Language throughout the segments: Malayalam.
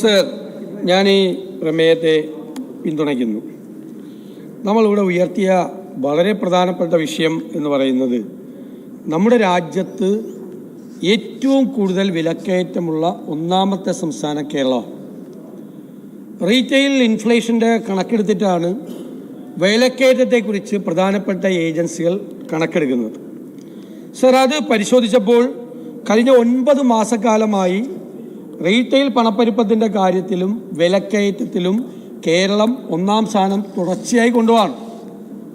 സർ ഞാൻ ഈ പ്രമേയത്തെ പിന്തുണയ്ക്കുന്നു. നമ്മളിവിടെ ഉയർത്തിയ വളരെ പ്രധാനപ്പെട്ട വിഷയം എന്ന് പറയുന്നത് നമ്മുടെ രാജ്യത്ത് ഏറ്റവും കൂടുതൽ വിലക്കയറ്റമുള്ള ഒന്നാമത്തെ സംസ്ഥാനം കേരളമാണ്. റീറ്റെയിൽ ഇൻഫ്ലേഷന്റെ കണക്കെടുത്തിട്ടാണ് വിലക്കയറ്റത്തെക്കുറിച്ച് പ്രധാനപ്പെട്ട ഏജൻസികൾ കണക്കെടുക്കുന്നത്. സർ അത് പരിശോധിച്ചപ്പോൾ കഴിഞ്ഞ ഒൻപത് മാസക്കാലമായി റീറ്റെയിൽ പണപ്പെരുപ്പത്തിന്റെ കാര്യത്തിലും വിലക്കയറ്റത്തിലും കേരളം ഒന്നാം സ്ഥാനം തുടർച്ചയായി കൊണ്ടുപോകാണ്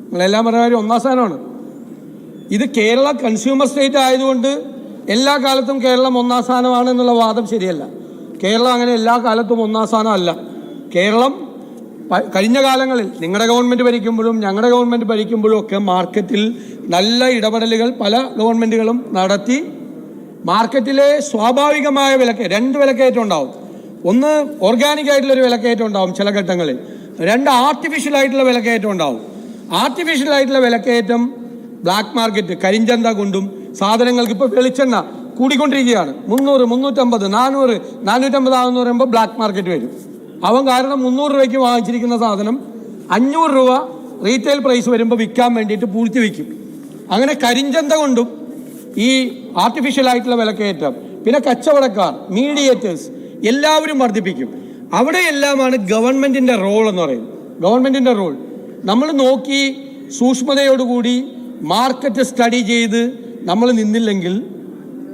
നിങ്ങളെല്ലാം പറയുന്ന ഒന്നാം സ്ഥാനമാണ്. ഇത് കേരള കൺസ്യൂമർ സ്റ്റേറ്റ് ആയതുകൊണ്ട് എല്ലാ കാലത്തും കേരളം ഒന്നാം സ്ഥാനമാണ് എന്നുള്ള വാദം ശരിയല്ല. കേരളം അങ്ങനെ എല്ലാ കാലത്തും ഒന്നാം സ്ഥാനമല്ല. കേരളം കഴിഞ്ഞ കാലങ്ങളിൽ നിങ്ങളുടെ ഗവൺമെന്റ് ഭരിക്കുമ്പോഴും ഞങ്ങളുടെ ഗവൺമെന്റ് ഭരിക്കുമ്പോഴും ഒക്കെ മാർക്കറ്റിൽ നല്ല ഇടപെടലുകൾ പല ഗവൺമെന്റുകളും നടത്തി മാർക്കറ്റിലെ സ്വാഭാവികമായ വിലക്ക് രണ്ട് വിലക്കയറ്റം ഉണ്ടാവും. ഒന്ന് ഓർഗാനിക് ആയിട്ടുള്ള ഒരു വിലക്കയറ്റം ഉണ്ടാവും ചില ഘട്ടങ്ങളിൽ. രണ്ട് ആർട്ടിഫിഷ്യൽ ആയിട്ടുള്ള വിലക്കയറ്റം ഉണ്ടാവും. ആർട്ടിഫിഷ്യൽ ആയിട്ടുള്ള വിലക്കയറ്റം ബ്ലാക്ക് മാർക്കറ്റ് കരിഞ്ചന്ത കൊണ്ടും സാധനങ്ങൾക്ക് ഇപ്പോൾ വെളിച്ചെണ്ണ കൂടിക്കൊണ്ടിരിക്കുകയാണ്. മുന്നൂറ് മുന്നൂറ്റമ്പത് നാനൂറ് നാനൂറ്റമ്പത് ആകുന്ന പറയുമ്പോൾ ബ്ലാക്ക് മാർക്കറ്റ് വരും. അവൻ കാരണം മുന്നൂറ് രൂപയ്ക്ക് വാങ്ങിച്ചിരിക്കുന്ന സാധനം അഞ്ഞൂറ് രൂപ റീറ്റെയിൽ പ്രൈസ് വരുമ്പോൾ വിൽക്കാൻ വേണ്ടിയിട്ട് പൂഴ്ത്തി വയ്ക്കും അങ്ങനെ കരിഞ്ചന്ത കൊണ്ടും ഈ ആർട്ടിഫിഷ്യൽ ആയിട്ടുള്ള വിലക്കയറ്റം പിന്നെ കച്ചവടക്കാർ മീഡിയേറ്റേഴ്സ് എല്ലാവരും വർദ്ധിപ്പിക്കും. അവിടെയെല്ലാമാണ് ഗവൺമെന്റിന്റെ റോൾ എന്ന് പറയുന്നത്. ഗവൺമെന്റിന്റെ റോൾ നമ്മൾ നോക്കി സൂക്ഷ്മതയോടുകൂടി മാർക്കറ്റ് സ്റ്റഡി ചെയ്ത് നമ്മൾ നിന്നില്ലെങ്കിൽ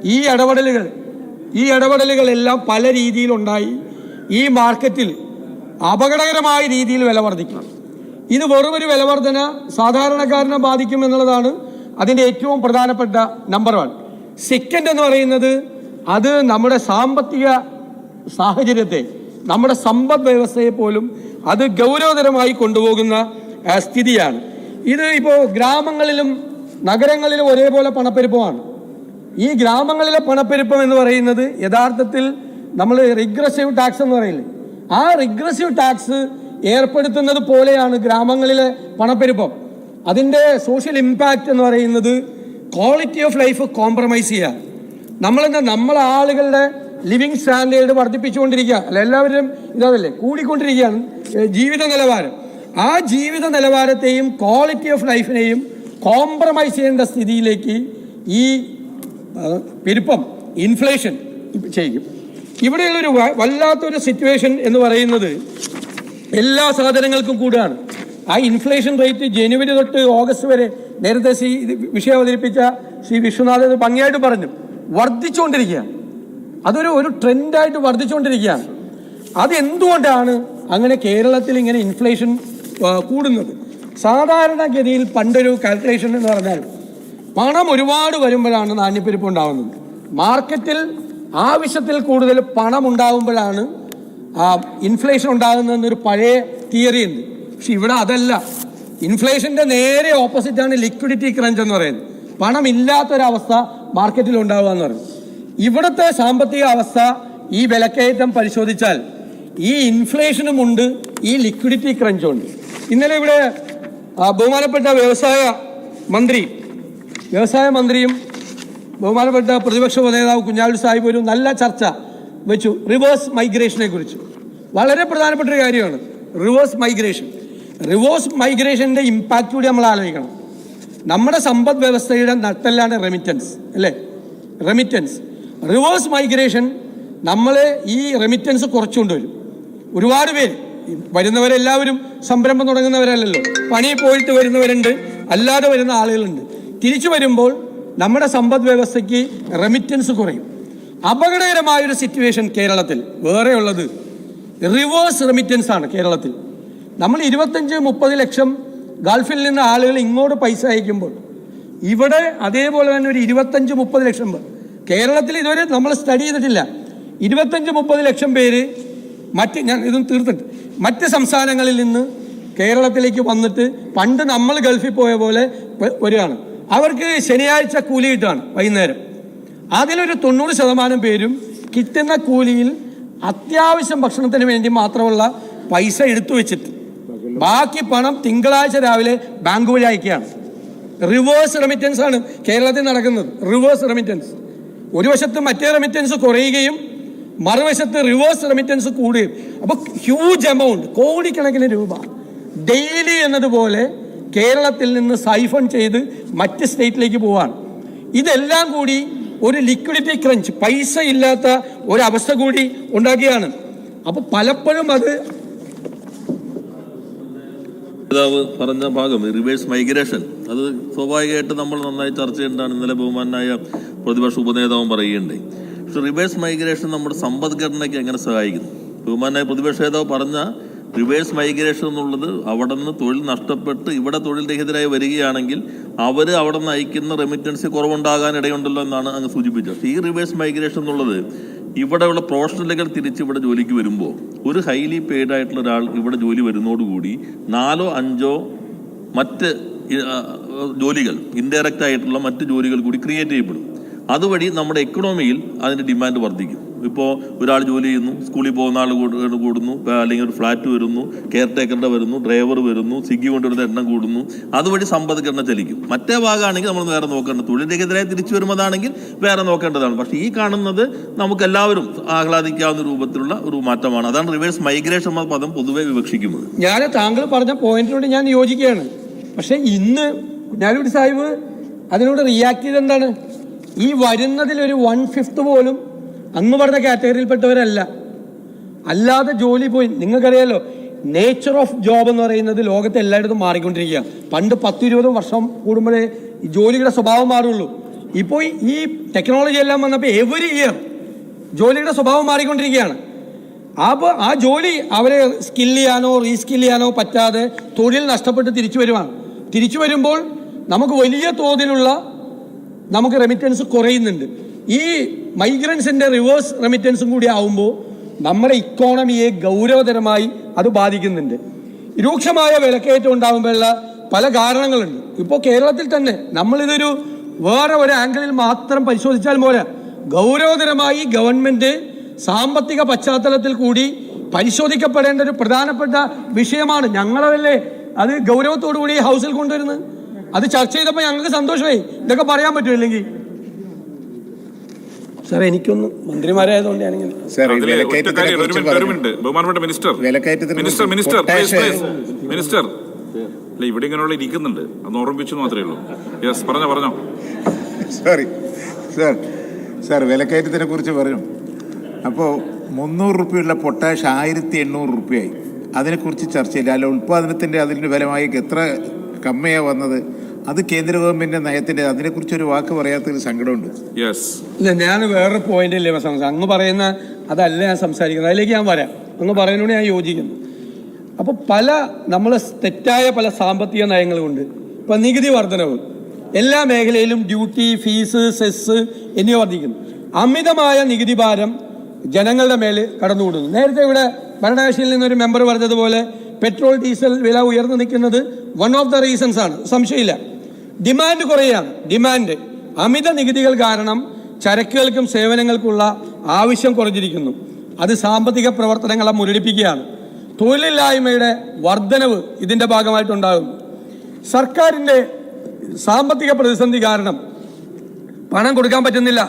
ഈ ഇടപെടലുകൾ ഈ ഇടപെടലുകളെല്ലാം പല രീതിയിലുണ്ടായി ഈ മാർക്കറ്റിൽ അപകടകരമായ രീതിയിൽ വില വർദ്ധിക്കണം ഇത് വെറുമൊരു വിലവർധന സാധാരണക്കാരനെ ബാധിക്കും എന്നുള്ളതാണ് അതിന്റെ ഏറ്റവും പ്രധാനപ്പെട്ട നമ്പർ വൺ സെക്കൻഡ് എന്ന് പറയുന്നത് അത് നമ്മുടെ സാമ്പത്തിക സാഹചര്യത്തെ നമ്മുടെ സമ്പദ് വ്യവസ്ഥയെ പോലും അത് ഗൗരവതരമായി കൊണ്ടുപോകുന്ന സ്ഥിതിയാണ്. ഇത് ഇപ്പോൾ ഗ്രാമങ്ങളിലും നഗരങ്ങളിലും ഒരേപോലെ പണപ്പെരുപ്പമാണ്. ഈ ഗ്രാമങ്ങളിലെ പണപ്പെരുപ്പം എന്ന് പറയുന്നത് യഥാർത്ഥത്തിൽ നമ്മൾ റിഗ്രസീവ് ടാക്സ് എന്ന് പറയില്ലേ? ആ റിഗ്രസീവ് ടാക്സ് ഏർപ്പെടുത്തുന്നത് പോലെയാണ് ഗ്രാമങ്ങളിലെ പണപ്പെരുപ്പം. അതിന്റെ സോഷ്യൽ ഇമ്പാക്റ്റ് എന്ന് പറയുന്നത് ക്വാളിറ്റി ഓഫ് ലൈഫ് കോംപ്രമൈസ് ചെയ്യുക നമ്മളെന്താ നമ്മളെ ആളുകളുടെ ലിവിങ് സ്റ്റാൻഡേർഡ് വർദ്ധിപ്പിച്ചുകൊണ്ടിരിക്കുക. അല്ല എല്ലാവരും ഇതല്ലേ കൂടിക്കൊണ്ടിരിക്കുകയാണ് ജീവിത നിലവാരം. ആ ജീവിത നിലവാരത്തെയും ക്വാളിറ്റി ഓഫ് ലൈഫിനെയും കോംപ്രമൈസ് ചെയ്യേണ്ട സ്ഥിതിയിലേക്ക് ഈ പെരുപ്പം ഇൻഫ്ലേഷൻ ചെയ്യും. ഇവിടെയുള്ളൊരു വല്ലാത്തൊരു സിറ്റുവേഷൻ എന്ന് പറയുന്നത് എല്ലാ സാധനങ്ങൾക്കും കൂടുകയാണ് ആ ഇൻഫ്ലേഷൻ റേറ്റ് ജനുവരി തൊട്ട് ഓഗസ്റ്റ് വരെ നേരത്തെ ശ്രീ വിഷയം അവതരിപ്പിച്ച ശ്രീ വിശ്വനാഥ് ഇത് ഭംഗിയായിട്ട് പറഞ്ഞു. വർദ്ധിച്ചുകൊണ്ടിരിക്കുകയാണ്. അതൊരു ഒരു ട്രെൻഡായിട്ട് വർദ്ധിച്ചുകൊണ്ടിരിക്കുകയാണ്. അതെന്തുകൊണ്ടാണ് അങ്ങനെ കേരളത്തിൽ ഇങ്ങനെ ഇൻഫ്ലേഷൻ കൂടുന്നത്? സാധാരണഗതിയിൽ പണ്ടൊരു കാൽക്കുലേഷൻ എന്ന് പറഞ്ഞാൽ പണം ഒരുപാട് വരുമ്പോഴാണ് നാണ്യപ്പെരുപ്പ് ഉണ്ടാകുന്നത് മാർക്കറ്റിൽ ആവശ്യത്തിൽ കൂടുതൽ പണം ഉണ്ടാകുമ്പോഴാണ് ഇൻഫ്ലേഷൻ ഉണ്ടാകുന്നതെന്നൊരു പഴയ തിയറി ഉണ്ട്. പക്ഷെ ഇവിടെ അതല്ല. ഇൻഫ്ലേഷന്റെ നേരെ ഓപ്പോസിറ്റ് ആണ് ലിക്വിഡിറ്റി ക്രഞ്ച് എന്ന് പറയുന്നത്. പണം ഇല്ലാത്തൊരവസ്ഥ മാർക്കറ്റിൽ ഉണ്ടാവുക എന്ന് പറയുന്നത് ഇവിടുത്തെ സാമ്പത്തിക അവസ്ഥ ഈ വിലക്കയറ്റം പരിശോധിച്ചാൽ ഈ ഇൻഫ്ലേഷനും ഉണ്ട് ഈ ലിക്വിഡിറ്റി ക്രഞ്ചും ഉണ്ട്. ഇന്നലെ ഇവിടെ ബഹുമാനപ്പെട്ട വ്യവസായ മന്ത്രി വ്യവസായ മന്ത്രിയും ബഹുമാനപ്പെട്ട പ്രതിപക്ഷ നേതാവ് കുഞ്ഞാലി സാഹിബ് ഒരു നല്ല ചർച്ച വെച്ചു. റിവേഴ്സ് മൈഗ്രേഷനെ കുറിച്ച് വളരെ പ്രധാനപ്പെട്ട ഒരു കാര്യമാണ്. Reverse migration. റിവേഴ്സ് മൈഗ്രേഷന്റെ ഇമ്പാക്റ്റ് കൂടി നമ്മൾ ആലോചിക്കണം. നമ്മുടെ സമ്പദ് വ്യവസ്ഥയുടെ നട്ടെല്ലാണ് റെമിറ്റൻസ് അല്ലേ? റെമിറ്റൻസ് റിവേഴ്സ് മൈഗ്രേഷൻ നമ്മൾ ഈ റെമിറ്റൻസ് കുറച്ചുകൊണ്ടുവരും ഒരുപാട് പേര് വരുന്നവരെല്ലാവരും സംരംഭം തുടങ്ങുന്നവരല്ലല്ലോ. പണി പോയിട്ട് വരുന്നവരുണ്ട് അല്ലാതെ വരുന്ന ആളുകളുണ്ട്. തിരിച്ചു വരുമ്പോൾ നമ്മുടെ സമ്പദ് വ്യവസ്ഥയ്ക്ക് റെമിറ്റൻസ് കുറയും. അപകടകരമായൊരു സിറ്റുവേഷൻ കേരളത്തിൽ വേറെയുള്ളത് റിവേഴ്സ് റെമിറ്റൻസ് ആണ് കേരളത്തിൽ. നമ്മൾ ഇരുപത്തഞ്ച് മുപ്പത് ലക്ഷം ഗൾഫിൽ നിന്ന് ആളുകൾ ഇങ്ങോട്ട് പൈസ അയക്കുമ്പോൾ ഇവിടെ അതേപോലെ തന്നെ ഒരു ഇരുപത്തഞ്ച് മുപ്പത് ലക്ഷം പേർ. കേരളത്തിൽ ഇതുവരെ നമ്മൾ സ്റ്റഡി ചെയ്തിട്ടില്ല. ഇരുപത്തഞ്ച് മുപ്പത് ലക്ഷം പേര് മറ്റ് ഞാൻ ഇതും തീർത്തിട്ട് മറ്റ് സംസ്ഥാനങ്ങളിൽ നിന്ന് കേരളത്തിലേക്ക് വന്നിട്ട് പണ്ട് നമ്മൾ ഗൾഫിൽ പോയ പോലെ വരികയാണ്. അവർക്ക് ശനിയാഴ്ച കൂലി കിട്ടുകയാണ് വൈകുന്നേരം. അതിലൊരു തൊണ്ണൂറ് ശതമാനം പേരും കിട്ടുന്ന കൂലിയിൽ അത്യാവശ്യം ഭക്ഷണത്തിന് വേണ്ടി മാത്രമുള്ള പൈസ എടുത്തു വെച്ചിട്ട് ബാക്കി പണം തിങ്കളാഴ്ച രാവിലെ ബാങ്ക് വഴി അയക്കുകയാണ്. റിവേഴ്സ് റെമിറ്റൻസ് ആണ് കേരളത്തിൽ നടക്കുന്നത്. റിവേഴ്സ് റെമിറ്റൻസ് ഒരു വശത്ത് മറ്റേ റെമിറ്റൻസ് കുറയുകയും മറുവശത്ത് റിവേഴ്സ് റെമിറ്റൻസ് കൂടുകയും. അപ്പോൾ ഹ്യൂജ് എമൗണ്ട് കോടിക്കണക്കിന് രൂപ. ഡെയിലി എന്നതുപോലെ കേരളത്തിൽ നിന്ന് സൈഫൺ ചെയ്ത് മറ്റ് സ്റ്റേറ്റിലേക്ക് പോവാണ്. ഇതെല്ലാം കൂടി ഒരു ലിക്വിഡിറ്റി ക്രഞ്ച് പൈസ ഇല്ലാത്ത ഒരവസ്ഥ കൂടി ഉണ്ടാക്കിയാണ് അപ്പോൾ പലപ്പോഴും അത് നേതാവ് പറഞ്ഞ ഭാഗം റിവേഴ്സ് മൈഗ്രേഷൻ അത് സ്വാഭാവികമായിട്ട് നമ്മൾ നന്നായി ചർച്ച ചെയ്യേണ്ടതാണ്. ഇന്നലെ ബഹുമാനായ പ്രതിപക്ഷ ഉപനേതാവും പറയുകയുണ്ടായി. പക്ഷെ റിവേഴ്സ് മൈഗ്രേഷൻ നമ്മുടെ സമ്പദ്ഘടനയ്ക്ക് എങ്ങനെ സഹായിക്കുന്നു? ബഹുമാനായ പ്രതിപക്ഷ നേതാവ് പറഞ്ഞ റിവേഴ്സ് മൈഗ്രേഷൻ എന്നുള്ളത് അവിടെ നിന്ന് തൊഴിൽ നഷ്ടപ്പെട്ട് ഇവിടെ തൊഴിൽ രഹിതരായി വരികയാണെങ്കിൽ അവർ അവിടെ നിന്ന് അയക്കുന്ന റെമിറ്റൻസ് കുറവുണ്ടാകാൻ ഇടയുണ്ടല്ലോ എന്നാണ് അങ്ങ് സൂചിപ്പിച്ചത്. ഈ റിവേഴ്സ് മൈഗ്രേഷൻ എന്നുള്ളത് ഇവിടെയുള്ള പ്രൊഫഷണലുകൾ തിരിച്ച് ഇവിടെ ജോലിക്ക് വരുമ്പോൾ ഒരു ഹൈലി പെയ്ഡ് ആയിട്ടുള്ള ഒരാൾ ഇവിടെ ജോലി വരുന്നതോടുകൂടി നാലോ അഞ്ചോ മറ്റ് ജോലികൾ ഇൻഡയറക്റ്റ് ആയിട്ടുള്ള മറ്റ് ജോലികൾ കൂടി ക്രിയേറ്റ് ചെയ്യപ്പെടും. അതുവഴി നമ്മുടെ എക്കണോമിയിൽ അതിന്റെ ഡിമാൻഡ് വർദ്ധിക്കും. ഇപ്പോൾ ഒരാൾ ജോലി ചെയ്യുന്നു സ്കൂളിൽ പോകുന്ന ആൾ കൂടുന്നു അല്ലെങ്കിൽ ഒരു ഫ്ലാറ്റ് വരുന്നു കെയർ ടേക്കറുടെ വരുന്നു ഡ്രൈവർ വരുന്നു സ്വിഗ്ഗി കൊണ്ടുവരുന്ന എണ്ണം കൂടുന്നു അതുവഴി സമ്പദ്ഘടന ചലിക്കും. മറ്റേ ഭാഗമാണെങ്കിൽ നമ്മൾ വേറെ നോക്കേണ്ടത്. തൊഴിൽ രഹിതരായി തിരിച്ചു വരുന്നതാണെങ്കിൽ വേറെ നോക്കേണ്ടതാണ്. പക്ഷേ ഈ കാണുന്നത് നമുക്ക് എല്ലാവരും ആഹ്ലാദിക്കാവുന്ന രൂപത്തിലുള്ള ഒരു മാറ്റമാണ്. അതാണ് റിവേഴ്സ് മൈഗ്രേഷൻ എന്ന പദം പൊതുവെ വിവക്ഷിക്കുന്നത്. ഞാൻ താങ്കൾ പറഞ്ഞ പോയിന്റിനോട് ഞാൻ യോജിക്കുകയാണ്. പക്ഷേ ഇന്ന് കുഞ്ഞാലിക്കുട്ടി സാഹിബ് അതിനോട് റിയാക്ട് ചെയ്ത് എന്താണ് ഈ വരുന്നതിൽ ഒരു വൺ ഫിഫ്ത്ത് പോലും അന്ന് പറഞ്ഞ കാറ്റഗറിയിൽപ്പെട്ടവരല്ല. അല്ലാതെ ജോലി പോയി. നിങ്ങൾക്കറിയാലോ നേച്ചർ ഓഫ് ജോബ് എന്ന് പറയുന്നത് ലോകത്തെ എല്ലായിടത്തും മാറിക്കൊണ്ടിരിക്കുക. പണ്ട് പത്ത് ഇരുപതും വർഷം കൂടുമ്പോഴേ ജോലിയുടെ സ്വഭാവം മാറുള്ളൂ. ഇപ്പോൾ ഈ ടെക്നോളജി എല്ലാം വന്നപ്പോൾ എവറി ഇയർ ജോലിയുടെ സ്വഭാവം മാറിക്കൊണ്ടിരിക്കുകയാണ്. അപ്പോൾ ആ ജോലി അവരെ സ്കിൽ ചെയ്യാനോ റീസ്കിൽ ചെയ്യാനോ പറ്റാതെ തൊഴിൽ നഷ്ടപ്പെട്ട് തിരിച്ചു വരുവാണ്. തിരിച്ചു വരുമ്പോൾ നമുക്ക് വലിയ തോതിലുള്ള നമുക്ക് റെമിറ്റൻസ് കുറയുന്നുണ്ട്. ഈ മൈഗ്രൻസിന്റെ റിവേഴ്സ് റെമിറ്റൻസും കൂടി ആവുമ്പോൾ നമ്മുടെ ഇക്കോണമിയെ ഗൗരവതരമായി അത് ബാധിക്കുന്നുണ്ട്. രൂക്ഷമായ വിലക്കയറ്റം ഉണ്ടാകുമ്പോഴുള്ള പല കാരണങ്ങളുണ്ട്. ഇപ്പോൾ കേരളത്തിൽ തന്നെ നമ്മളിതൊരു വേറെ ഒരു ആംഗിളിൽ മാത്രം പരിശോധിച്ചാൽ പോരാ. ഗൗരവതരമായി ഗവൺമെന്റ് സാമ്പത്തിക പശ്ചാത്തലത്തിൽ കൂടി പരിശോധിക്കപ്പെടേണ്ട ഒരു പ്രധാനപ്പെട്ട വിഷയമാണ് ഞങ്ങളല്ലേ അത് ഗൗരവത്തോടു കൂടി ഹൗസിൽ കൊണ്ടുവരുന്നത്. അത് ചർച്ച ചെയ്തപ്പോൾ ഞങ്ങൾക്ക് സന്തോഷമായി. ഇതൊക്കെ പറയാൻ പറ്റുമോ ഇല്ലെങ്കിൽ? സാർ എനിക്കൊന്ന് മന്ത്രിമാരായതുകൊണ്ട് ഞാനിങ്ങനെ സാർ ഈ അതിലെ ഒറ്റ വിലക്കയറ്റത്തിനെ കാര്യം, ഒരു കുറിച്ച് മിനിറ്റ്, ഒരു പറഞ്ഞു. മിനിറ്റ്. ബഹുമാനപ്പെട്ട minister. വിലക്കയറ്റത്തിനെ minister minister please potash please minister. അല്ല ഇവിടെ ഇങ്ങനെയുള്ള ഇരിക്കുന്നുണ്ട്. അന്ന് ഓർമ്മിപ്പിച്ചു മാത്രമേ ഉള്ളൂ. യെസ് പറഞ്ഞോ പറഞ്ഞോ. സോറി സാർ സാർ വിലക്കയറ്റത്തിനെ കുറിച്ച് പറഞ്ഞു അപ്പോൾ മുന്നൂറ് റുപ്യയുള്ള പൊട്ടാഷ് ആയിരത്തി എണ്ണൂറ് റുപ്യയായി അതിനെക്കുറിച്ച് ചർച്ചയില്ല. അല്ല ഉൽപ്പാദനത്തിന്റെ അതിന്റെ ഫലമായി എത്ര കമ്മിയാണ് വന്നത്? അത് കേന്ദ്ര ഗവൺമെന്റിന്റെ നയത്തിന്റെ അതിനെക്കുറിച്ച് ഒരു വാക്ക് പറയാത്തൊരു സങ്കടമുണ്ട്. ഇല്ല ഞാൻ വേറൊരു പോയിന്റ് അല്ലേ അങ്ങ് പറയുന്ന അതല്ല ഞാൻ സംസാരിക്കുന്നത്. അതിലേക്ക് ഞാൻ വരാം. അങ്ങ് പറയുന്നതിനോട് ഞാൻ യോജിക്കുന്നു. അപ്പോൾ പല നമ്മൾ തെറ്റായ പല സാമ്പത്തിക നയങ്ങളുമുണ്ട്. ഇപ്പം നികുതി വർധനവ്. എല്ലാ മേഖലയിലും ഡ്യൂട്ടി ഫീസ് സെസ് എന്നിവ വർദ്ധിക്കുന്നു. അമിതമായ നികുതി ഭാരം ജനങ്ങളുടെ മേൽ കടന്നുകൂടുന്നു. നേരത്തെ ഇവിടെ ഭരണകക്ഷിയിൽ നിന്നൊരു മെമ്പർ പറഞ്ഞതുപോലെ പെട്രോൾ ഡീസൽ വില ഉയർന്നു നിൽക്കുന്നത് വൺ ഓഫ് ദ റീസൺസ് ആണ്. സംശയമില്ല. ഡിമാൻഡ് കുറയുകയാണ് ഡിമാൻഡ് അമിത നികുതികൾ കാരണം ചരക്കുകൾക്കും സേവനങ്ങൾക്കുള്ള ആവശ്യം കുറഞ്ഞിരിക്കുന്നു. അത് സാമ്പത്തിക പ്രവർത്തനങ്ങളെ മുരടിപ്പിക്കുകയാണ്. തൊഴിലില്ലായ്മയുടെ വർധനവ് ഇതിന്റെ ഭാഗമായിട്ടുണ്ടാകും. സർക്കാരിന്റെ സാമ്പത്തിക പ്രതിസന്ധി കാരണം പണം കൊടുക്കാൻ പറ്റുന്നില്ല.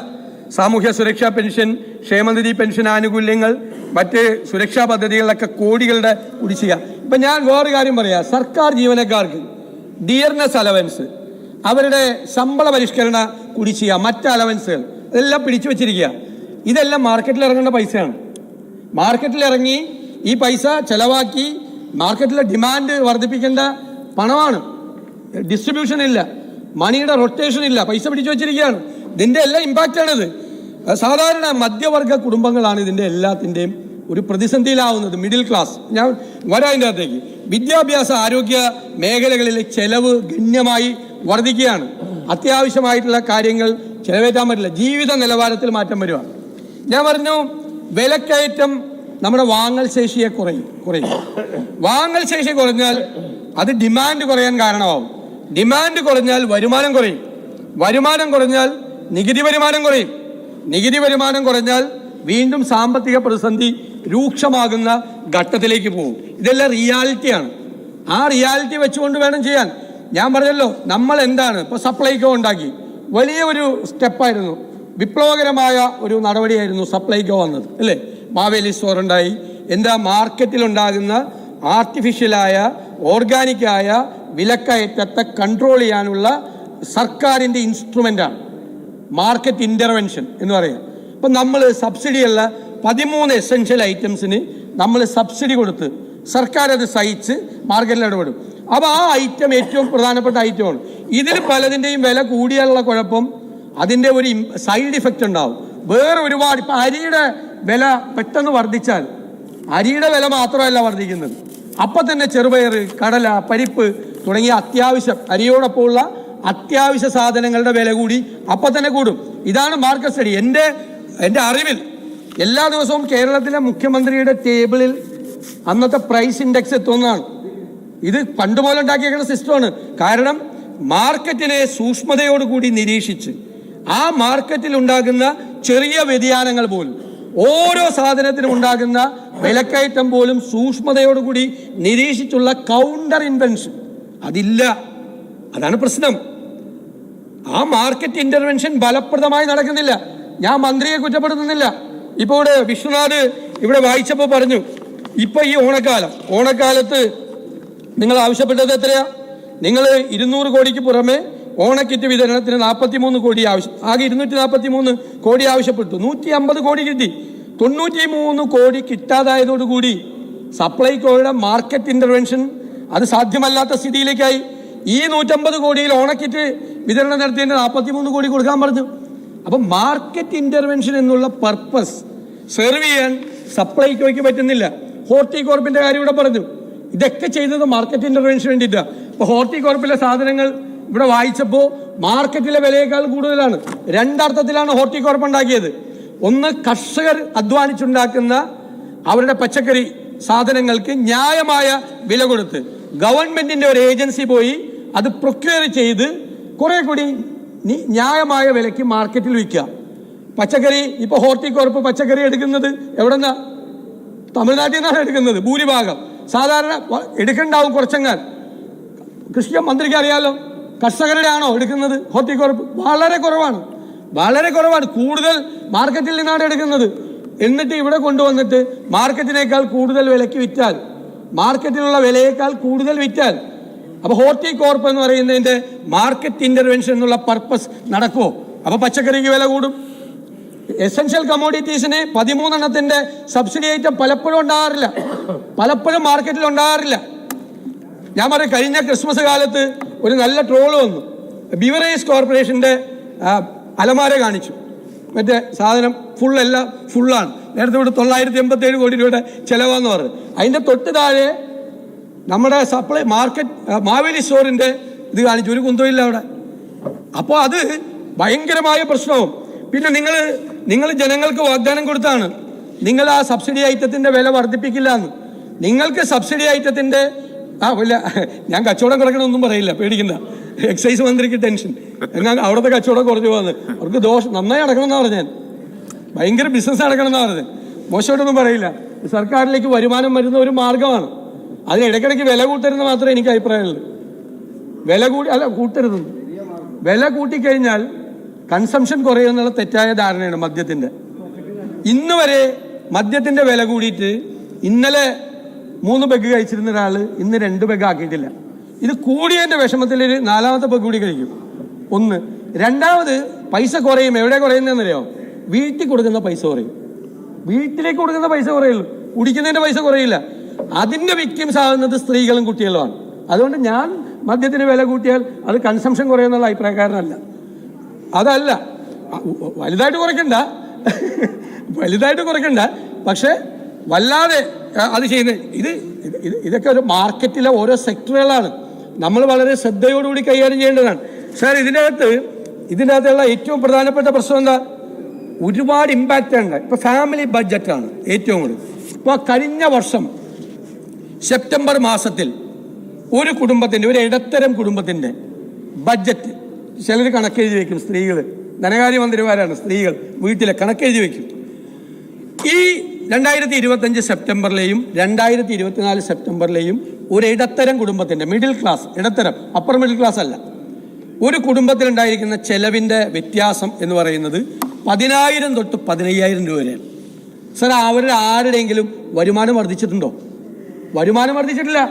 സാമൂഹ്യ സുരക്ഷാ പെൻഷൻ ക്ഷേമനിധി പെൻഷൻ ആനുകൂല്യങ്ങൾ മറ്റ് സുരക്ഷാ പദ്ധതികളിലൊക്കെ കോടികളുടെ കുടിശ്ശിക. ഇപ്പം ഞാൻ വേറെ കാര്യം പറയാം. സർക്കാർ ജീവനക്കാർക്ക് ഡിയർനെസ് അലവൻസ് അവരുടെ ശമ്പള പരിഷ്കരണ കുടിശ്ശിക മറ്റ് അലവൻസുകൾ ഇതെല്ലാം പിടിച്ചു വെച്ചിരിക്കുക. ഇതെല്ലാം മാർക്കറ്റിൽ ഇറങ്ങേണ്ട പൈസയാണ്. മാർക്കറ്റിൽ ഇറങ്ങി ഈ പൈസ ചെലവാക്കി മാർക്കറ്റിലെ ഡിമാൻഡ് വർദ്ധിപ്പിക്കേണ്ട പണമാണ്. ഡിസ്ട്രിബ്യൂഷൻ ഇല്ല. മണിയുടെ റൊട്ടേഷൻ ഇല്ല. പൈസ പിടിച്ചു വെച്ചിരിക്കുകയാണ്. ഇതിന്റെ എല്ലാം ഇമ്പാക്റ്റാണിത് സാധാരണ മധ്യവർഗ കുടുംബങ്ങളാണ് ഇതിന്റെ എല്ലാത്തിന്റെയും ഒരു പ്രതിസന്ധിയിലാവുന്നത് മിഡിൽ ക്ലാസ് ഞാൻ വരാം അതിന്റെ അകത്തേക്ക്. വിദ്യാഭ്യാസ ആരോഗ്യ മേഖലകളിലെ ചെലവ് ഗണ്യമായി വർദ്ധിക്കുകയാണ് അത്യാവശ്യമായിട്ടുള്ള കാര്യങ്ങൾ ചെലവേറ്റാൻ പറ്റില്ല. ജീവിത നിലവാരത്തിൽ മാറ്റം വരുവാണ്. ഞാൻ പറഞ്ഞു വിലക്കയറ്റം നമ്മുടെ വാങ്ങൽ ശേഷിയെ കുറയും കുറയും. വാങ്ങൽ ശേഷി കുറഞ്ഞാൽ അത് ഡിമാൻഡ് കുറയാൻ കാരണമാവും. ഡിമാൻഡ് കുറഞ്ഞാൽ വരുമാനം കുറയും. വരുമാനം കുറഞ്ഞാൽ നികുതി വരുമാനം കുറയും. നികുതി വരുമാനം കുറഞ്ഞാൽ വീണ്ടും സാമ്പത്തിക പ്രതിസന്ധി രൂക്ഷമാകുന്ന ഘട്ടത്തിലേക്ക് പോകും. ഇതെല്ലാം റിയാലിറ്റിയാണ് ആ റിയാലിറ്റി വെച്ചുകൊണ്ട് വേണം ചെയ്യാൻ. ഞാൻ പറഞ്ഞല്ലോ നമ്മൾ എന്താണ് ഇപ്പോൾ സപ്ലൈകോ ഉണ്ടാക്കി. വലിയ ഒരു സ്റ്റെപ്പായിരുന്നു വിപ്ലവകരമായ ഒരു നടപടിയായിരുന്നു സപ്ലൈകോ വന്നത് അല്ലേ? മാവേലി സ്റ്റോർ ഉണ്ടായി. എന്താ മാർക്കറ്റിലുണ്ടാകുന്ന ആർട്ടിഫിഷ്യലായ ഓർഗാനിക്കായ വിലക്കയറ്റത്തെ കൺട്രോൾ ചെയ്യാനുള്ള സർക്കാരിന്റെ ഇൻസ്ട്രുമെന്റാണ് മാർക്കറ്റ് ഇന്റർവെൻഷൻ എന്ന് പറയുക ഇപ്പം നമ്മൾ സബ്സിഡിയുള്ള പതിമൂന്ന് എസെൻഷ്യൽ ഐറ്റംസിന് നമ്മൾ സബ്സിഡി കൊടുത്ത് സർക്കാർ അത് സഹിച്ച് മാർക്കറ്റിൽ ഇടപെടും. അപ്പോൾ ആ ഐറ്റം ഏറ്റവും പ്രധാനപ്പെട്ട ഐറ്റമാണ് ഇതിൽ പലതിന്റെയും വില കൂടിയാലുള്ള കുഴപ്പം അതിന്റെ ഒരു സൈഡ് ഇഫക്റ്റ് ഉണ്ടാവും. വേറെ ഒരുപാട് ഇപ്പം അരിയുടെ വില പെട്ടെന്ന് വർദ്ധിച്ചാൽ അരിയുടെ വില മാത്രമല്ല വർദ്ധിക്കുന്നത്. അപ്പം തന്നെ ചെറുപയർ കടല പരിപ്പ് തുടങ്ങിയ അത്യാവശ്യം അരിയോടൊപ്പമുള്ള അത്യാവശ്യ സാധനങ്ങളുടെ വില കൂടി അപ്പം തന്നെ കൂടും. ഇതാണ് മാർക്കറ്റ് സ്റ്റഡി എന്റെ എന്റെ അറിവിൽ എല്ലാ ദിവസവും കേരളത്തിലെ മുഖ്യമന്ത്രിയുടെ ടേബിളിൽ അന്നത്തെ പ്രൈസ് ഇൻഡെക്സ് എത്തുന്നതാണ് ഇത് പണ്ട് പോലെ ഉണ്ടാക്കിയേക്കുന്ന സിസ്റ്റമാണ്. കാരണം മാർക്കറ്റിനെ സൂക്ഷ്മതയോടുകൂടി നിരീക്ഷിച്ച് ആ മാർക്കറ്റിൽ ഉണ്ടാകുന്ന ചെറിയ വ്യതിയാനങ്ങൾ പോലും ഓരോ സാധനത്തിനും ഉണ്ടാകുന്ന വിലക്കയറ്റം പോലും സൂക്ഷ്മതയോടുകൂടി നിരീക്ഷിച്ചുള്ള കൗണ്ടർ ഇൻവെൻഷൻ അതില്ല. അതാണ് പ്രശ്നം. ആ മാർക്കറ്റ് ഇന്റർവെൻഷൻ ഫലപ്രദമായി നടക്കുന്നില്ല. ഞാൻ മന്ത്രിയെ കുറ്റപ്പെടുത്തുന്നില്ല. ഇപ്പോൾ ഇവിടെ വിഷ്ണുനാഥ് ഇവിടെ വായിച്ചപ്പോൾ പറഞ്ഞു ഇപ്പൊ ഈ ഓണക്കാലം ഓണക്കാലത്ത് നിങ്ങൾ ആവശ്യപ്പെട്ടത് എത്രയാ? നിങ്ങൾ ഇരുന്നൂറ് കോടിക്ക് പുറമെ ഓണക്കിറ്റ് വിതരണത്തിന് നാൽപ്പത്തി മൂന്ന് കോടി ആവശ്യം ആകെ ഇരുന്നൂറ്റി നാൽപ്പത്തി മൂന്ന് കോടി ആവശ്യപ്പെട്ടു. നൂറ്റി അമ്പത് കോടി കിട്ടി. തൊണ്ണൂറ്റി മൂന്ന് കോടി കിട്ടാതായതോടുകൂടി സപ്ലൈകോയുടെ മാർക്കറ്റ് ഇന്റർവെൻഷൻ അത് സാധ്യമല്ലാത്ത സ്ഥിതിയിലേക്കായി. ഈ നൂറ്റമ്പത് കോടിയിൽ ഓണക്കിറ്റ് വിതരണം നടത്തിയതിന്റെ നാൽപ്പത്തി മൂന്ന് കോടി കൊടുക്കാൻ പറഞ്ഞു. അപ്പം മാർക്കറ്റ് ഇന്റർവെൻഷൻ എന്നുള്ള പർപ്പസ് സെർവ് ചെയ്യാൻ സപ്ലൈക്കോയ്ക്ക് പറ്റുന്നില്ല. ഹോർട്ടികോർപ്പിന്റെ കാര്യം ഇവിടെ പറഞ്ഞു. ഇതൊക്കെ ചെയ്തത് മാർക്കറ്റ് ഇന്റർവെൻഷൻ വേണ്ടിയിട്ടാണ് ഇപ്പോൾ ഹോർട്ടികോർപ്പിലെ സാധനങ്ങൾ ഇവിടെ വായിച്ചപ്പോൾ മാർക്കറ്റിലെ വിലയേക്കാൾ കൂടുതലാണ്. രണ്ടർത്ഥത്തിലാണ് ഹോർട്ടികോർപ്പ് ഉണ്ടാക്കിയത്. ഒന്ന് കർഷകർ അധ്വാനിച്ചുണ്ടാക്കുന്ന അവരുടെ പച്ചക്കറി സാധനങ്ങൾക്ക് ന്യായമായ വില കൊടുത്ത്. ഗവൺമെന്റിന്റെ ഒരു ഏജൻസി പോയി അത് പ്രൊക്യൂർ ചെയ്ത് കുറെ കൂടി ന്യായമായ വിലയ്ക്ക് മാർക്കറ്റിൽ വിൽക്കുക പച്ചക്കറി ഇപ്പൊ ഹോർട്ടികോർപ്പ് പച്ചക്കറി എടുക്കുന്നത് എവിടെ നിന്നാ തമിഴ്നാട്ടിൽ നിന്നാണ് എടുക്കുന്നത് ഭൂരിഭാഗം. സാധാരണ എടുക്കണ്ടാവും കുറച്ചെങ്ങാൻ. കൃഷി മന്ത്രിക്ക് അറിയാലോ കർഷകരുടെ ആണോ എടുക്കുന്നത് ഹോർട്ടികോർപ്പ്? വളരെ കുറവാണ്. വളരെ കുറവാണ്. കൂടുതൽ മാർക്കറ്റിൽ നിന്നാണ് എടുക്കുന്നത്. എന്നിട്ട് ഇവിടെ കൊണ്ടുവന്നിട്ട് മാർക്കറ്റിനേക്കാൾ കൂടുതൽ വിലയ്ക്ക് വിറ്റാൽ മാർക്കറ്റിലുള്ള വിലയേക്കാൾ കൂടുതൽ വിറ്റാൽ അപ്പൊ ഹോർട്ടികോർപ്പ് എന്ന് പറയുന്നതിന്റെ മാർക്കറ്റ് ഇന്റർവെൻഷൻ എന്നുള്ള പർപ്പസ് നടക്കുമോ അപ്പൊ പച്ചക്കറിക്ക് വില കൂടും. എസെൻഷ്യൽ കമോഡിറ്റീസിന് പതിമൂന്നെണ്ണത്തിന്റെ സബ്സിഡി ഐറ്റം പലപ്പോഴും ഉണ്ടാകാറില്ല. പലപ്പോഴും മാർക്കറ്റിൽ ഉണ്ടാകാറില്ല. ഞാൻ പറയും കഴിഞ്ഞ ക്രിസ്മസ് കാലത്ത് ഒരു നല്ല ട്രോൾ വന്നു. ബിവറേജ് കോർപ്പറേഷന്റെ അലമാര കാണിച്ചു. മറ്റേ സാധനം ഫുൾ എല്ലാം ഫുള്ളാണ് നേരത്തെ ഇവിടെ തൊള്ളായിരത്തി എൺപത്തി ഏഴ് കോടി രൂപയുടെ ചിലവാന്ന് പറഞ്ഞു. അതിന്റെ തൊട്ട് താഴെ നമ്മുടെ സപ്ലൈ മാർക്കറ്റ് മാവേലി സ്റ്റോറിന്റെ ഇത് കാണിച്ചു. ഒരു കുന്തമില്ല അവിടെ. അപ്പോൾ അത് ഭയങ്കരമായ പ്രശ്നവും. പിന്നെ നിങ്ങൾ നിങ്ങൾ ജനങ്ങൾക്ക് വാഗ്ദാനം കൊടുത്താണ്. നിങ്ങൾ ആ സബ്സിഡി ഐറ്റത്തിന്റെ വില വർദ്ധിപ്പിക്കില്ല എന്ന് നിങ്ങൾക്ക് സബ്സിഡി ഐറ്റത്തിന്റെ ആ ഇല്ല ഞാൻ കച്ചവടം കിടക്കണമെന്നും പറയില്ല പേടിക്കണ്ട. എക്സൈസ് മന്ത്രിക്ക് ടെൻഷൻ എന്നാൽ അവിടുത്തെ കച്ചവടം കുറഞ്ഞു പോകുന്നത് അവർക്ക് ദോഷം നന്നായി നടക്കണമെന്നാ പറഞ്ഞാൽ ഭയങ്കര ബിസിനസ് നടക്കണമെന്നാ പറഞ്ഞത്. മോശമായിട്ടൊന്നും പറയില്ല. സർക്കാരിലേക്ക് വരുമാനം വരുന്ന ഒരു മാർഗമാണ്. അതിന് ഇടയ്ക്കിടയ്ക്ക് വില കൂട്ടരുന്ന മാത്രമേ എനിക്ക് അഭിപ്രായമുള്ളൂ. വില കൂടി അല്ല കൂട്ടരുത്. വില കൂട്ടിക്കഴിഞ്ഞാൽ കൺസംഷൻ കുറയുമെന്നുള്ള തെറ്റായ ധാരണയാണ് മദ്യത്തിന്റെ ഇന്ന് വരെ മദ്യത്തിന്റെ വില കൂടിയിട്ട് ഇന്നലെ മൂന്ന് പെഗ് കഴിച്ചിരുന്ന ഒരാൾ ഇന്ന് രണ്ട് പെഗ് ആക്കിയിട്ടില്ല. ഇത് കൂടിയതിന്റെ വിഷമത്തിൽ ഒരു നാലാമത്തെ പെഗ് കൂടി കഴിക്കും. ഒന്ന്. രണ്ടാമത് പൈസ കുറയും. എവിടെ കുറയുന്നതെന്നറിയോ? വീട്ടിൽ കൊടുക്കുന്ന പൈസ കുറയും. വീട്ടിലേക്ക് കൊടുക്കുന്ന പൈസ കുറയുള്ളൂ. കുടിക്കുന്നതിന്റെ പൈസ കുറയില്ല. അതിന്റെ വിക്ടിംസ് ആകുന്നത് സ്ത്രീകളും കുട്ടികളുമാണ്. അതുകൊണ്ട് ഞാൻ മദ്യത്തിന് വില കൂട്ടിയാൽ അത് കൺസംഷൻ കുറയുന്നുള്ള അഭിപ്രായക്കാരനല്ല. അതല്ല. വലുതായിട്ട് കുറയ്ക്കണ്ട. വലുതായിട്ട് കുറയ്ക്കണ്ട. പക്ഷേ വല്ലാതെ അത് ചെയ്യുന്നത്. ഇത് ഇത് ഇത് ഇതൊക്കെ ഒരു മാർക്കറ്റിലെ ഓരോ സെക്ടറുകളാണ്. നമ്മൾ വളരെ ശ്രദ്ധയോടുകൂടി കൈകാര്യം ചെയ്യേണ്ടതാണ്. സാർ ഇതിനകത്ത് ഇതിനകത്തുള്ള ഏറ്റവും പ്രധാനപ്പെട്ട പ്രശ്നം എന്താ? ഒരുപാട് ഇമ്പാക്റ്റ് ഉണ്ട്. ഇപ്പൊ ഫാമിലി ബഡ്ജറ്റാണ് ഏറ്റവും കൂടുതൽ. ഇപ്പോൾ കഴിഞ്ഞ വർഷം സെപ്റ്റംബർ മാസത്തിൽ ഒരു കുടുംബത്തിന്റെ ഒരു ഇടത്തരം കുടുംബത്തിന്റെ ബഡ്ജറ്റ്. ചിലർ കണക്കെഴുതി വയ്ക്കും സ്ത്രീകൾ ധനകാര്യമന്ത്രിമാരാണ് സ്ത്രീകൾ. വീട്ടിലെ കണക്കെഴുതി വയ്ക്കും ഈ രണ്ടായിരത്തി ഇരുപത്തഞ്ച് സെപ്റ്റംബറിലെയും രണ്ടായിരത്തി ഇരുപത്തിനാല് സെപ്റ്റംബറിലെയും ഒരു ഇടത്തരം കുടുംബത്തിന്റെ മിഡിൽ ക്ലാസ് ഇടത്തരം അപ്പർ മിഡിൽ ക്ലാസ് അല്ല. ഒരു കുടുംബത്തിലുണ്ടായിരിക്കുന്ന ചെലവിന്റെ വ്യത്യാസം എന്ന് പറയുന്നത് പതിനായിരം തൊട്ട് പതിനയ്യായിരം രൂപ വരെയാണ്. സാർ അവരുടെ ആരുടെയെങ്കിലും വരുമാനം വർദ്ധിച്ചിട്ടുണ്ടോ? വരുമാനം വർദ്ധിച്ചിട്ടില്ല.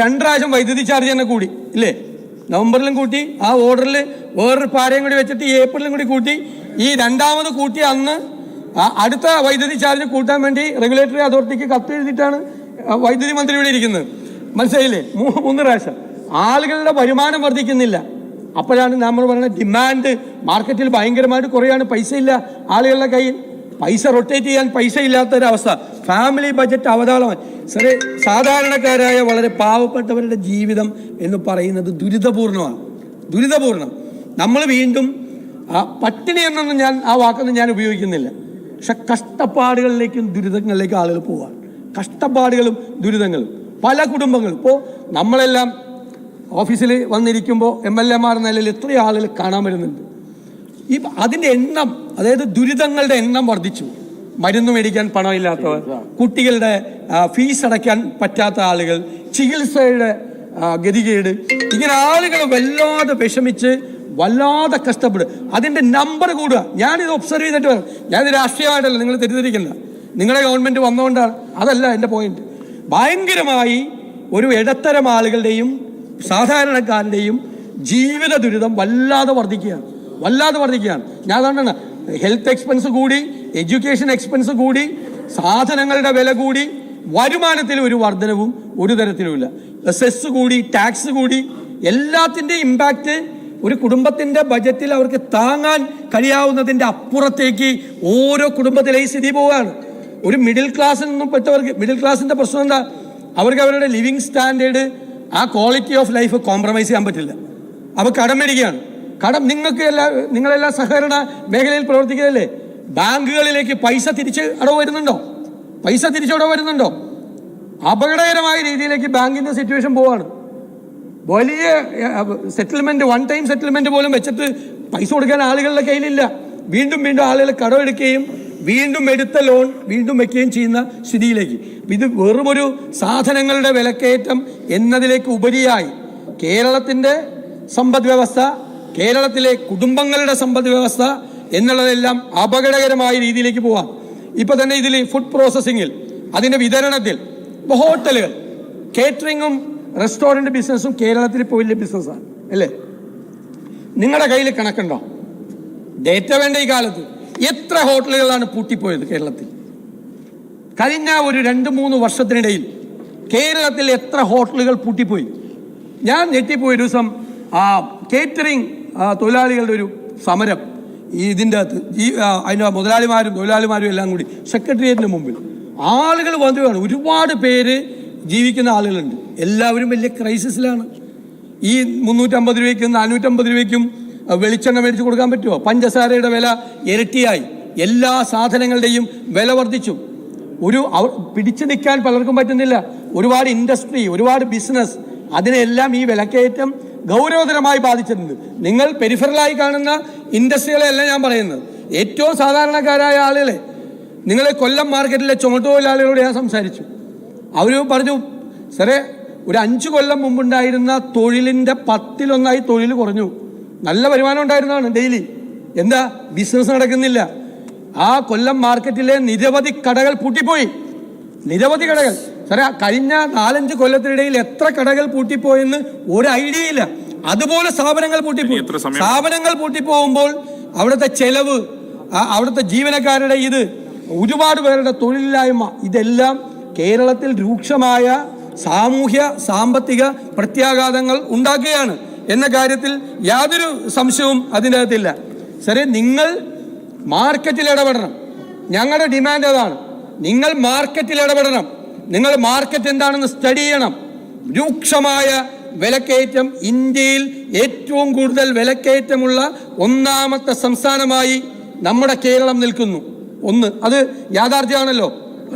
രണ്ട് വൈദ്യുതി ചാർജ് തന്നെ കൂടി ഇല്ലേ? നവംബറിലും കൂട്ടി ആ ഓർഡറിൽ വേറൊരു പാരയും കൂടി വെച്ചിട്ട് ഏപ്രിലും കൂടി കൂട്ടി. ഈ രണ്ടാമത് കൂട്ടി അന്ന് അടുത്ത വൈദ്യുതി ചാർജ് കൂട്ടാൻ വേണ്ടി റെഗുലേറ്ററി അതോറിറ്റിക്ക് കത്ത് എഴുതിയിട്ടാണ് വൈദ്യുതി മന്ത്രി ഇവിടെ ഇരിക്കുന്നത്. മനസ്സിലായില്ലേ? മൂന്ന് പ്രാവശ്യം. ആളുകളുടെ വരുമാനം വർദ്ധിക്കുന്നില്ല. അപ്പോഴാണ് നമ്മൾ പറയുന്നത് ഡിമാൻഡ് മാർക്കറ്റിൽ ഭയങ്കരമായിട്ട് കുറയാണ് പൈസ ഇല്ല ആളുകളുടെ കയ്യിൽ. പൈസ റൊട്ടേറ്റ് ചെയ്യാൻ പൈസ ഇല്ലാത്തൊരവസ്ഥ ഫാമിലി ബജറ്റ് അവതാളമായി. സാറേ സാധാരണക്കാരായ വളരെ പാവപ്പെട്ടവരുടെ ജീവിതം എന്ന് പറയുന്നത് ദുരിതപൂർണമാണ്. ദുരിതപൂർണം. നമ്മൾ വീണ്ടും ആ പട്ടിണി എന്നൊന്നും ഞാൻ ആ വാക്കൊന്നും ഞാൻ ഉപയോഗിക്കുന്നില്ല. പക്ഷെ കഷ്ടപ്പാടുകളിലേക്കും ദുരിതങ്ങളിലേക്കും ആളുകൾ പോവാണ്. കഷ്ടപ്പാടുകളും ദുരിതങ്ങളും. പല കുടുംബങ്ങളും. ഇപ്പോൾ നമ്മളെല്ലാം ഓഫീസിൽ വന്നിരിക്കുമ്പോൾ എം എൽ എമാർ നിലയിൽ എത്രയോ ആളുകൾ കാണാൻ വരുന്നുണ്ട്. ഈ അതിന്റെ എണ്ണം അതായത് ദുരിതങ്ങളുടെ എണ്ണം വർദ്ധിച്ചു. മരുന്ന് മേടിക്കാൻ പണമില്ലാത്തവർ കുട്ടികളുടെ ഫീസ് അടയ്ക്കാൻ പറ്റാത്ത ആളുകൾ ചികിത്സയുടെ ഗതികേട് ഇങ്ങനെ ആളുകൾ വല്ലാതെ വിഷമിച്ച് വല്ലാതെ കഷ്ടപ്പെടും. അതിന്റെ നമ്പർ കൂടുക. ഞാനിത് ഒബ്സർവ് ചെയ്തിട്ട് ഞാനിത് രാഷ്ട്രീയമായിട്ടല്ല നിങ്ങൾ തെറ്റിദ്ധരിക്കണ്ട. നിങ്ങളുടെ ഗവൺമെന്റ് വന്നുകൊണ്ടാണ് അതല്ല എന്റെ പോയിന്റ് ഭയങ്കരമായി ഒരു ഇടത്തരം ആളുകളുടെയും സാധാരണക്കാരുടെയും ജീവിത ദുരിതം വല്ലാതെ വർദ്ധിക്കുകയാണ്. വല്ലാതെ വർദ്ധിക്കുകയാണ്. ഞാൻ അതുകൊണ്ടാണ് ഹെൽത്ത് എക്സ്പെൻസ് കൂടി എഡ്യൂക്കേഷൻ എക്സ്പെൻസ് കൂടി സാധനങ്ങളുടെ വില കൂടി വരുമാനത്തിൽ ഒരു വർധനവും ഒരു തരത്തിലുമില്ല. സെസ് കൂടി ടാക്സ് കൂടി എല്ലാത്തിന്റെ ഇമ്പാക്റ്റ് ഒരു കുടുംബത്തിന്റെ ബജറ്റിൽ അവർക്ക് താങ്ങാൻ കഴിയാവുന്നതിന്റെ അപ്പുറത്തേക്ക് ഓരോ കുടുംബത്തിലെയും സ്ഥിതി പോവുകയാണ്. ഒരു മിഡിൽ ക്ലാസ്സിൽ നിന്നും പെട്ടവർക്ക് മിഡിൽ ക്ലാസ്സിന്റെ പ്രശ്നം എന്താ? അവർക്ക് അവരുടെ ലിവിങ് സ്റ്റാൻഡേർഡ് ആ ക്വാളിറ്റി ഓഫ് ലൈഫ് കോംപ്രമൈസ് ചെയ്യാൻ പറ്റില്ല. അവർ കടം മേടിക്കുകയാണ്. കടം നിങ്ങൾക്ക് എല്ലാ നിങ്ങളെല്ലാം സഹകരണ മേഖലയിൽ പ്രവർത്തിക്കുന്നതല്ലേ? ബാങ്കുകളിലേക്ക് പൈസ തിരിച്ച് അടവ് വരുന്നുണ്ടോ? പൈസ തിരിച്ചടവ് വരുന്നുണ്ടോ? അപകടകരമായ രീതിയിലേക്ക് ബാങ്കിന്റെ സിറ്റുവേഷൻ പോവാണ്. വലിയ സെറ്റിൽമെന്റ് വൺ ടൈം സെറ്റിൽമെന്റ് പോലും വെച്ചിട്ട് പൈസ കൊടുക്കാൻ ആളുകളുടെ കയ്യിലില്ല. വീണ്ടും വീണ്ടും ആളുകൾ കടമെടുക്കുകയും വീണ്ടും എടുത്ത ലോൺ വീണ്ടും വെക്കുകയും ചെയ്യുന്ന സ്ഥിതിയിലേക്ക്. ഇത് വെറുമൊരു സാധനങ്ങളുടെ വിലക്കയറ്റം എന്നതിലേക്ക് ഉപരിയായി. കേരളത്തിന്റെ സമ്പദ് വ്യവസ്ഥ കേരളത്തിലെ കുടുംബങ്ങളുടെ സമ്പദ് വ്യവസ്ഥ എന്നുള്ളതെല്ലാം അപകടകരമായ രീതിയിലേക്ക് പോവാം. ഇപ്പൊ തന്നെ ഇതിൽ ഫുഡ് പ്രോസസ്സിങ്ങിൽ അതിന്റെ വിതരണത്തിൽ ഇപ്പോൾ ഹോട്ടലുകൾ കേറ്ററിങ്ങും റെസ്റ്റോറന്റ് ബിസിനസ്സും കേരളത്തിൽ ഇപ്പോൾ വലിയ ബിസിനസ്സാണ് അല്ലേ? നിങ്ങളുടെ കയ്യിൽ കണക്കുണ്ടോ? ഡേറ്റ വേണ്ട ഈ കാലത്ത്. എത്ര ഹോട്ടലുകളാണ് പൂട്ടിപ്പോയത് കേരളത്തിൽ? കഴിഞ്ഞ ഒരു രണ്ട് മൂന്ന് വർഷത്തിനിടയിൽ കേരളത്തിൽ എത്ര ഹോട്ടലുകൾ പൂട്ടിപ്പോയി? ഞാൻ ഞെട്ടിപ്പോയി ഒരു ദിവസം കേറ്ററിംഗ് തൊഴിലാളികളുടെ ഒരു സമരം ഈ ഇതിന്റെ അകത്ത്. ഈ അതിന്റെ മുതലാളിമാരും തൊഴിലാളിമാരും എല്ലാം കൂടി സെക്രട്ടേറിയറ്റിന് മുമ്പിൽ ആളുകൾ വന്നുകയാണ് ഒരുപാട് പേര് ജീവിക്കുന്ന ആളുകളുണ്ട്. എല്ലാവരും വലിയ ക്രൈസിസിലാണ്. ഈ മുന്നൂറ്റമ്പത് രൂപയ്ക്കും നാനൂറ്റമ്പത് രൂപയ്ക്കും വെളിച്ചെണ്ണ മേടിച്ച് കൊടുക്കാൻ പറ്റുമോ? പഞ്ചസാരയുടെ വില ഇരട്ടിയായി. എല്ലാ സാധനങ്ങളുടെയും വില വർദ്ധിച്ചു. ഒരു പിടിച്ചു നിൽക്കാൻ പലർക്കും പറ്റുന്നില്ല. ഒരുപാട് ഇൻഡസ്ട്രി ഒരുപാട് ബിസിനസ് അതിനെല്ലാം ഈ വിലക്കയറ്റം ഗൗരവതരമായി ബാധിച്ചിട്ടുണ്ട്. നിങ്ങൾ പെരിഫറലായി കാണുന്ന ഇൻഡസ്ട്രികളെയല്ല ഞാൻ പറയുന്നത്. ഏറ്റവും സാധാരണക്കാരായ ആളുകളെ നിങ്ങളെ കൊല്ലം മാർക്കറ്റിലെ ചുമട്ടുതൊഴിലാളികളോട് ഞാൻ സംസാരിച്ചു. അവർ പറഞ്ഞു സാറേ ഒരു അഞ്ച് കൊല്ലം മുമ്പുണ്ടായിരുന്ന തൊഴിലിന്റെ പത്തിലൊന്നായി തൊഴിൽ കുറഞ്ഞു. നല്ല വരുമാനം ഉണ്ടായിരുന്നതാണ് ഡെയിലി. എന്താ? ബിസിനസ് നടക്കുന്നില്ല. ആ കൊല്ലം മാർക്കറ്റിലെ നിരവധി കടകൾ പൂട്ടിപ്പോയി. നിരവധി കടകൾ. സാറേ കഴിഞ്ഞ നാലഞ്ച് കൊല്ലത്തിനിടയിൽ എത്ര കടകൾ പൂട്ടിപ്പോയെന്ന് ഒരു ഐഡിയ ഇല്ല അതുപോലെ സ്ഥാപനങ്ങൾ പൂട്ടിപ്പോയി. സ്ഥാപനങ്ങൾ പൂട്ടിപ്പോകുമ്പോൾ അവിടുത്തെ ചെലവ് അവിടുത്തെ ജീവനക്കാരുടെ ഇത് ഒരുപാട് പേരുടെ തൊഴിലില്ലായ്മ ഇതെല്ലാം കേരളത്തിൽ രൂക്ഷമായ സാമൂഹ്യ സാമ്പത്തിക പ്രത്യാഘാതങ്ങൾ ഉണ്ടാക്കുകയാണ്. എന്ന കാര്യത്തിൽ യാതൊരു സംശയവും അതിന്റെ അകത്തില്ല സാറേ നിങ്ങൾ മാർക്കറ്റിൽ ഇടപെടണം. ഞങ്ങളുടെ ഡിമാൻഡ് അതാണ്. നിങ്ങൾ മാർക്കറ്റിൽ ഇടപെടണം. നിങ്ങൾ മാർക്കറ്റ് എന്താണെന്ന് സ്റ്റഡി ചെയ്യണം. രൂക്ഷമായ വിലക്കയറ്റം ഇന്ത്യയിൽ ഏറ്റവും കൂടുതൽ വിലക്കയറ്റമുള്ള ഒന്നാമത്തെ സംസ്ഥാനമായി നമ്മുടെ കേരളം നിൽക്കുന്നു. ഒന്ന് അത് യാഥാർത്ഥ്യമാണല്ലോ.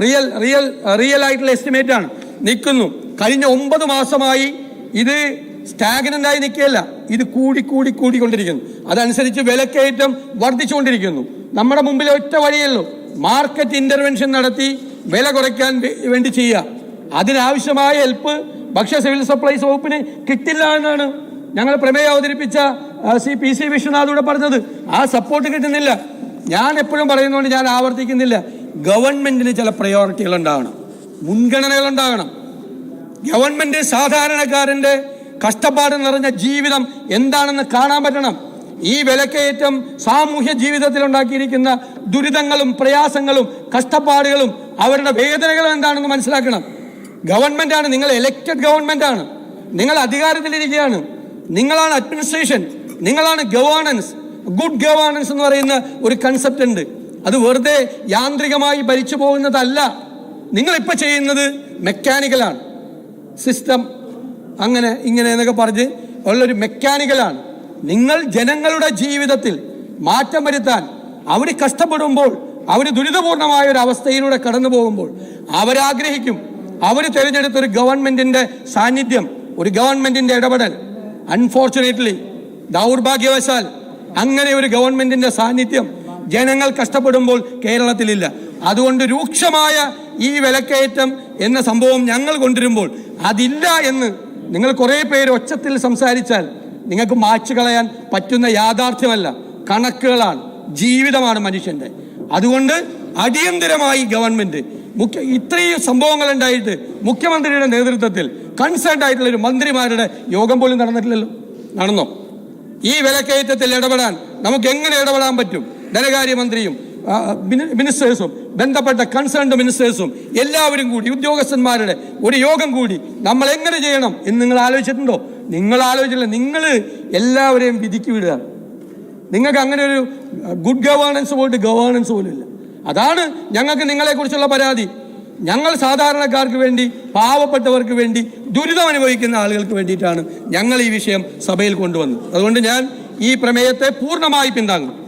റിയൽ റിയൽ റിയൽ ആയിട്ടുള്ള എസ്റ്റിമേറ്റ് ആണ്. നിൽക്കുന്നു. കഴിഞ്ഞ ഒമ്പത് മാസമായി ഇത് സ്റ്റാഗ്നന്റ് ആയി നിൽക്കുകയല്ല. ഇത് കൂടി കൂടി കൂടിക്കൊണ്ടിരിക്കുന്നു. അതനുസരിച്ച് വിലക്കയറ്റം വർദ്ധിച്ചുകൊണ്ടിരിക്കുന്നു. നമ്മുടെ മുമ്പിൽ ഒറ്റ വഴിയല്ലോ മാർക്കറ്റ് ഇന്റർവെൻഷൻ നടത്തി വില കുറയ്ക്കാൻ വേണ്ടി ചെയ്യുക അതിനാവശ്യമായ ഹെൽപ്പ് ഭക്ഷ്യ സിവിൽ സപ്ലൈസ് വകുപ്പിന് കിട്ടില്ല എന്നാണ് ഞങ്ങൾ പ്രമേയം അവതരിപ്പിച്ച സി പി സി വിശ്വനാഥൂടെ പറഞ്ഞത്. ആ സപ്പോർട്ട് കിട്ടുന്നില്ല. ഞാൻ എപ്പോഴും പറയുന്നതുകൊണ്ട് ഞാൻ ആവർത്തിക്കുന്നില്ല. ഗവൺമെന്റിന് ചില പ്രയോറിറ്റികൾ ഉണ്ടാകണം മുൻഗണനകൾ ഉണ്ടാകണം ഗവൺമെന്റ് സാധാരണക്കാരന്റെ കഷ്ടപ്പാട് നിറഞ്ഞ ജീവിതം എന്താണെന്ന് കാണാൻ പറ്റണം. ഈ വിലക്കയറ്റം സാമൂഹ്യ ജീവിതത്തിൽ ഉണ്ടാക്കിയിരിക്കുന്ന ദുരിതങ്ങളും പ്രയാസങ്ങളും കഷ്ടപ്പാടുകളും അവരുടെ വേദനകളും എന്താണെന്ന് മനസ്സിലാക്കണം. ഗവൺമെന്റാണ് നിങ്ങൾ എലക്റ്റഡ് ആണ് നിങ്ങൾ അധികാരത്തിലിരിക്കുകയാണ്. നിങ്ങളാണ് അഡ്മിനിസ്ട്രേഷൻ നിങ്ങളാണ് ഗവേണൻസ് ഗുഡ് ഗവേണൻസ് എന്ന് പറയുന്ന ഒരു കൺസെപ്റ്റ് ഉണ്ട്. അത് വെറുതെ യാന്ത്രികമായി ഭരിച്ചു പോകുന്നതല്ല. നിങ്ങളിപ്പോൾ ചെയ്യുന്നത് മെക്കാനിക്കലാണ് സിസ്റ്റം അങ്ങനെ ഇങ്ങനെ എന്നൊക്കെ പറഞ്ഞ് ഉള്ളൊരു മെക്കാനിക്കലാണ് നിങ്ങൾ ജനങ്ങളുടെ ജീവിതത്തിൽ മാറ്റം വരുത്താൻ അവർ കഷ്ടപ്പെടുമ്പോൾ അവർ ദുരിതപൂർണമായ ഒരു അവസ്ഥയിലൂടെ കടന്നു പോകുമ്പോൾ അവരാഗ്രഹിക്കും. അവർ തിരഞ്ഞെടുത്ത ഒരു ഗവൺമെന്റിന്റെ സാന്നിധ്യം ഒരു ഗവൺമെന്റിന്റെ ഇടപെടൽ. അൺഫോർച്ചുനേറ്റ്ലി ദൗർഭാഗ്യവശാൽ അങ്ങനെ ഒരു ഗവൺമെന്റിന്റെ സാന്നിധ്യം ജനങ്ങൾ കഷ്ടപ്പെടുമ്പോൾ കേരളത്തിലില്ല. അതുകൊണ്ട് രൂക്ഷമായ ഈ വിലക്കയറ്റം എന്ന സംഭവം ഞങ്ങൾ കൊണ്ടുവരുമ്പോൾ അതില്ല എന്ന് നിങ്ങൾ കുറേ പേര് ഒച്ചത്തിൽ സംസാരിച്ചാൽ നിങ്ങൾക്ക് മാച്ചു കളയാൻ പറ്റുന്ന യാഥാർത്ഥ്യമല്ല. കണക്കുകളാണ്. ജീവിതമാണ് മനുഷ്യന്റെ. അതുകൊണ്ട് അടിയന്തരമായി ഗവൺമെന്റ് മുഖ്യ ഇത്രയും സംഭവങ്ങൾ ഉണ്ടായിട്ട് മുഖ്യമന്ത്രിയുടെ നേതൃത്വത്തിൽ കൺസേൺഡ് ആയിട്ടുള്ള ഒരു മന്ത്രിമാരുടെ യോഗം പോലും നടന്നിട്ടില്ലല്ലോ. നടന്നോ? ഈ വിലക്കയറ്റത്തിൽ ഇടപെടാൻ നമുക്ക് എങ്ങനെ ഇടപെടാൻ പറ്റും? ധനകാര്യമന്ത്രിയും മിനിസ്റ്റേഴ്സും ബന്ധപ്പെട്ട കൺസേൺഡ് മിനിസ്റ്റേഴ്സും എല്ലാവരും കൂടി ഉദ്യോഗസ്ഥന്മാരുടെ ഒരു യോഗം കൂടി നമ്മൾ എങ്ങനെ ചെയ്യണം എന്ന് നിങ്ങൾ ആലോചിച്ചിട്ടുണ്ടോ? നിങ്ങൾ ആലോചിച്ചില്ല നിങ്ങൾ എല്ലാവരെയും വിധിക്ക് വിടുക. നിങ്ങൾക്ക് അങ്ങനെ ഒരു ഗുഡ് ഗവേണൻസ് പോയിട്ട് ഗവേണൻസ് പോലും ഇല്ല. അതാണ് ഞങ്ങൾക്ക് നിങ്ങളെക്കുറിച്ചുള്ള പരാതി. ഞങ്ങൾ സാധാരണക്കാർക്ക് വേണ്ടി പാവപ്പെട്ടവർക്ക് വേണ്ടി ദുരിതം അനുഭവിക്കുന്ന ആളുകൾക്ക് വേണ്ടിയിട്ടാണ് ഞങ്ങൾ ഈ വിഷയം സഭയിൽ കൊണ്ടുവന്നത്. അതുകൊണ്ട് ഞാൻ ഈ പ്രമേയത്തെ പൂർണമായി പിന്താങ്ങും.